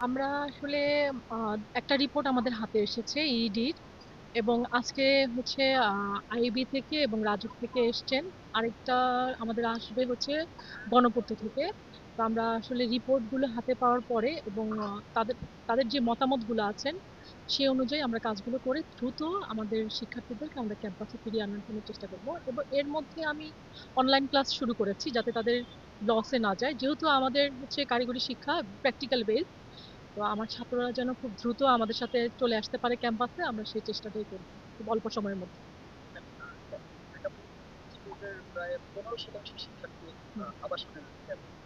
আমরা আসলে একটা রিপোর্ট আমাদের হাতে এসেছে ইডির এবং আজকে হচ্ছে আইবি থেকে এবং রাজুক থেকে এসছেন। আরেকটা আমাদের আসবে হচ্ছে গণপূর্ত থেকে। তো আমরা আসলে রিপোর্টগুলো হাতে পাওয়ার পরে এবং তাদের তাদের যে মতামতগুলো আছেন, সে অনুযায়ী আমরা কাজগুলো করে দ্রুত আমাদের শিক্ষার্থীদেরকে আমরা ক্যাম্পাসে ফিরিয়ে আনার জন্য চেষ্টা করব। এবং এর মধ্যে আমি অনলাইন ক্লাস শুরু করেছি যাতে তাদের লসে না যায়। যেহেতু আমাদের হচ্ছে কারিগরি শিক্ষা প্র্যাকটিক্যাল বেস তো আমার ছাত্ররা যেন খুব দ্রুত আমাদের সাথে চলে আসতে পারে ক্যাম্পাসে আমরা সেই চেষ্টাটাই করব খুব অল্প সময়ের মধ্যে। প্রায় পনেরো শতাংশ শিক্ষার্থী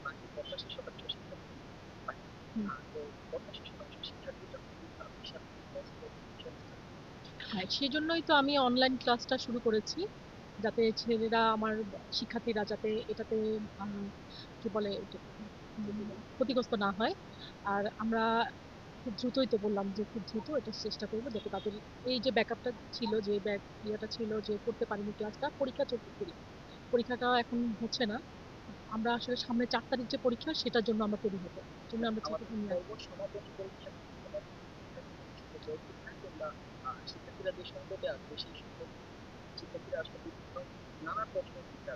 বাকি শতাংশ শিক্ষার্থী তো শতাংশ শিক্ষার্থী হ্যাঁ সেই জন্যই তো আমি অনলাইন ক্লাসটা শুরু করেছি যাতে ছেলেরা আমার শিক্ষার্থীরা যাতে এটাতে কি বলে ক্ষতিগ্রস্ত না হয়। আর আমরা খুব দ্রুতই তো বললাম যে খুব দ্রুত এটা চেষ্টা করব যাতে তাদের এই যে ব্যাকআপটা ছিল যে ব্যাক ইয়েটা ছিল যে করতে পারিনি ক্লাসটা পরীক্ষা চলতে পরীক্ষাটা এখন হচ্ছে না। আমরা আসলে সামনে চার তারিখ যে পরীক্ষা সেটার জন্য আমরা তৈরি হব। জন্য আমরা চিন্তা নিয়ে আহ, শিক্ষার্থীরা যে সংকটে আছে সেই সংকট শিক্ষার্থীরা আসলে বিভিন্ন নানা প্রশ্ন দিতে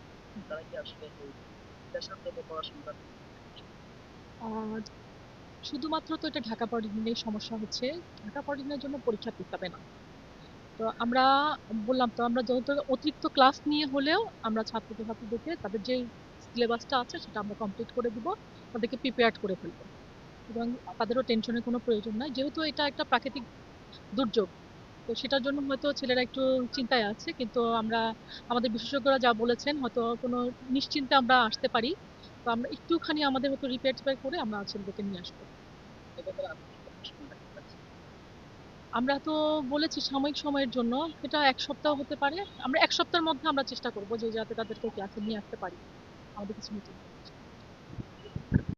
তারা কি আসলে এই পড়াশোনাটা আর শুধুমাত্র তো এটা ঢাকা পলিটেকনিকের সমস্যা হচ্ছে, ঢাকা পলিটেকনিকের জন্য পরীক্ষা দিতে হবে না। তো আমরা বললাম, তো আমরা যত অতিরিক্ত ক্লাস নিয়ে হলেও আমরা ছাত্র ছাত্রীদেরকে তাদের যে সিলেবাসটা আছে সেটা আমরা কমপ্লিট করে দিব, তাদেরকে প্রিপেয়ার্ড করে ফেলব। এবং তাদেরও টেনশনের কোনো প্রয়োজন নাই, যেহেতু এটা একটা প্রাকৃতিক দুর্যোগ, তো সেটার জন্য হয়তো ছেলেরা একটু চিন্তায় আছে, কিন্তু আমরা, আমাদের বিশেষজ্ঞরা যা বলেছেন, হয়তো কোনো নিশ্চিন্তে আমরা আসতে পারি। আমরা একটুখানি আমাদের হয়তো রিপেয়ার টিপেয়ার করে আমরা ছেলেদেরকে নিয়ে আসব। আমরা তো বলেছি সাময়িক সময়ের জন্য, এটা এক সপ্তাহ হতে পারে। আমরা এক সপ্তাহের মধ্যে আমরা চেষ্টা করব যে যাতে তাদেরকে ক্লাসে নিয়ে আসতে পারি। আমাদের কিছু মিটিং